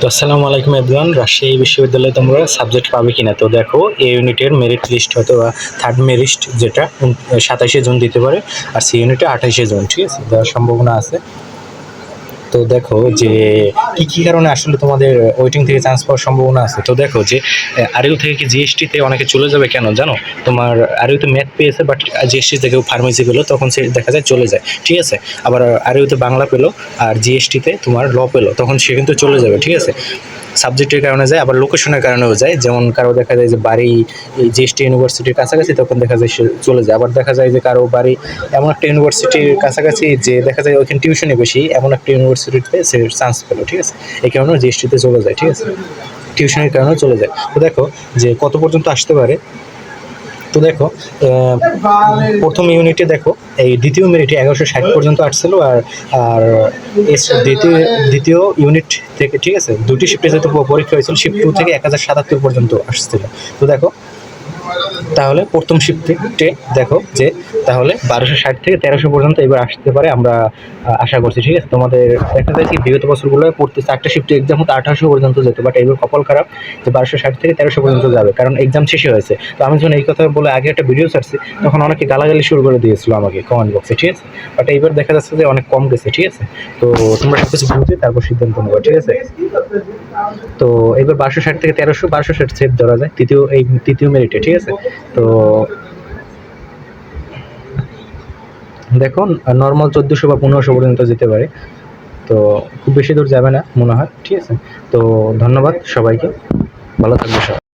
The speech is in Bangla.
তো আসসালামু আলাইকুম এভরিওয়ান। রাজশাহী বিশ্ববিদ্যালয়ে তোমরা সাবজেক্ট পাবে কিনা? তো দেখো এ ইউনিটের মেরিট লিস্ট হয়তো থার্ড মেরিট যেটা সাতাশে জুন দিতে পারে, আর সি ইউনিটে আঠাশে জুন, ঠিক আছে? দেওয়ার সম্ভাবনা আছে। তো দেখো যে কি কি কারণে আসলে তোমাদের ওয়েটিং থেকে চান্স পাওয়ার সম্ভাবনা আছে? তো দেখো যে আরইউ থেকে কি জিএসটিতে অনেকে চলে যাবে কেন জানো? তোমার আরইউতে ম্যাথ পেয়েছে বাট জিএসটি থেকে ফার্মেসি পেল তখন সে দেখা যায় চলে যায়, ঠিক আছে? আবার আরইউতে বাংলা পেল আর জিএসটিতে তোমার ল পেল, তখন সে কিন্তু চলে যাবে, ঠিক আছে? সাবজেক্টের কারণে যায়, আবার লোকেশনের কারণেও যায়। যেমন কারও দেখা যায় যে বাড়ি, এই জিএসটি ইউনিভার্সিটির কাছাকাছি, তখন দেখা যায় সে চলে যায়। আবার দেখা যায় যে কারও বাড়ি এমন একটা ইউনিভার্সিটির কাছাকাছি যে দেখা যায় ওইখানে টিউশনে বেশি, এমন একটা ইউনিভার্সিটিতে সে চান্স পেল, ঠিক আছে? এই কারণে জিএসটিতে চলে যায়, ঠিক আছে? টিউশনের কারণেও চলে যায়। তো দেখো যে কত পর্যন্ত আসতে পারে? তো দেখো প্রথম ইউনিটে দেখো, এই দ্বিতীয় মিনিটে এগারোশো ষাট পর্যন্ত আসছিল আর আর দ্বিতীয় দ্বিতীয় ইউনিট থেকে, ঠিক আছে, দুটি শিফটে যেহেতু পরীক্ষা হয়েছিল শিফট টু থেকে এক হাজার সাতাত্তর পর্যন্ত আসছিল। তো দেখো তাহলে প্রথম শিফটে দেখো যে তাহলে বারোশো ষাট থেকে তেরোশো পর্যন্ত এবার আসতে পারে আমরা আশা করছি, ঠিক আছে? তোমাদের দেখা যায় কি বিগত বছরগুলো পড়তে চারটে শিফটে এক্সাম হতো আঠারোশো পর্যন্ত যেত বাট এবার কপাল খারাপ যে বারোশো ষাট থেকে তেরোশো পর্যন্ত যাবে, কারণ এক্সাম শেষে হয়েছে। তো আমি যখন এই কথা বলে আগে একটা ভিডিও ছাড়ছি, তখন অনেকে গালাগালি শুরু করে দিয়েছিল আমাকে কমেন্ট বক্সে ঠিক আছে? বাট এইবার দেখা যাচ্ছে যে অনেক কম গেছে, ঠিক আছে? তো তোমরা সব কিছু বুঝে তারপর সিদ্ধান্ত নেবে, ঠিক আছে? তো এবার বারোশো ষাট থেকে তেরোশো, বারোশো ষাট সেট ধরা যায়, তৃতীয় এই, তৃতীয় মেরিটে ঠিক আছে? তো দেখুন নর্মাল চোদ্দোশো বা পনেরোশো পর্যন্ত যেতে পারে। তো খুব বেশি দূর যাবে না, মনে হয়। ঠিক আছে? তো ধন্যবাদ সবাইকে। ভালো থাকবে সবাই।